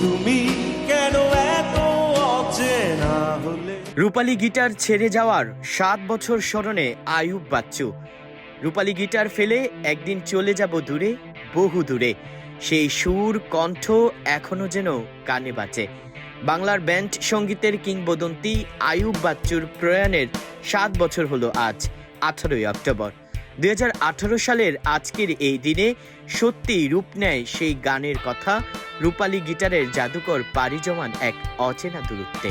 তুমি কেন রূপালী গিটার ছেড়ে যাওয়ার সাত বছর স্মরণে আয়ুব বাচ্চু। রূপালী গিটার ফেলে একদিন চলে যাব দূরে, বহু দূরে। সেই সুর, কণ্ঠ এখনও যেন কানে বাঁচে বাংলার ব্যান্ড সঙ্গীতের কিংবদন্তি আয়ুব বাচ্চুর প্রয়াণের সাত বছর হলো আজ, আঠারোই অক্টোবর। দুই হাজার আঠারো সালের আজকের এই দিনে সত্যি রূপ নেয় সেই গানের কথা রূপালী গিটারের জাদুকর পাড়ি জমান এক অচেনা দূরত্বে।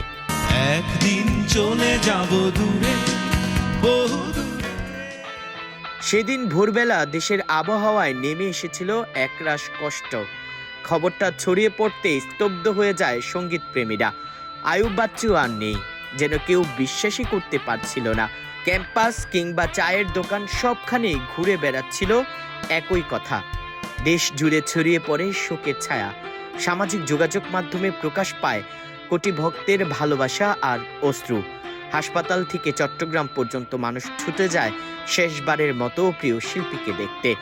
একদিন চলে যাব দূরে সেদিন ভোরবেলা দেশের আবহাওয়ায় নেমে এসেছিল একরাশ কষ্ট। খবরটা ছড়িয়ে পড়তে স্তব্ধ হয়ে যায় সংগীত প্রেমীরা আয়ুব বাচ্চু আর নেই। যেন কেউ বিশ্বাসই করতে পারছিল না। ক্যাম্পাস কিংবা চায়ের দোকান সবখানেই ঘুরে বেড়াচ্ছিল একই কথা। দেশ জুড়ে ছড়িয়ে পড়ে শোকের ছায়া। সামাজিক যোগাযোগ মাধ্যমে প্রকাশ পায় কোটি ভক্তের ভালোবাসা আর অশ্রু। হাসপাতাল থেকে চট্টগ্রাম পর্যন্ত মানুষ ছুটে যায় শেষবারের মতো প্রিয় শিল্পীকে দেখতে।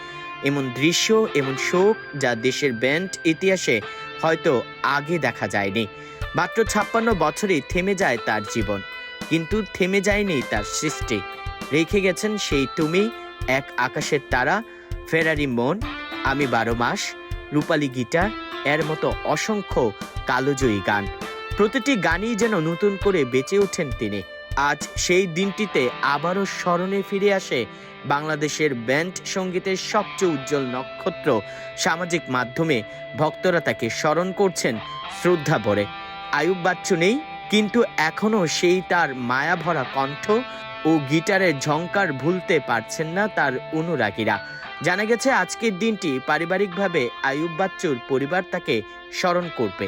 এমন দৃশ্য, এমন শোক যা দেশের ব্যান্ড ইতিহাসে হয়তো আগে দেখা যায়নি। মাত্র ছাপ্পান্ন বছরেই থেমে যায় তার জীবন। কিন্তু থেমে যায়নি তার সৃষ্টি। রেখে গেছেন সেই তুমি, এক আকাশের তারা, ফেরারি মন, আমি বারো মাস, রূপালী গিটার, এর মতো অসংখ্য কালোজয়ী গান। প্রতিটি গানই যেন নতুন করে বেঁচে ওঠেন তিনি। আজ সেই দিনটিতে আবারও স্মরণে ফিরে আসে বাংলাদেশের ব্যান্ড সঙ্গীতের সবচেয়ে উজ্জ্বল নক্ষত্র। সামাজিক মাধ্যমে ভক্তরা তাকে স্মরণ করছেন শ্রদ্ধা ভরে। আয়ুব বাচ্চু নেই, কিন্তু এখনও সেই তার মায়াভরা কণ্ঠ ও গিটারের ঝঙ্কার ভুলতে পারছেন না তার অনুরাগীরা। জানা গেছে, আজকের দিনটি পারিবারিকভাবে আয়ুব বাচ্চুর পরিবার তাকে স্মরণ করবে।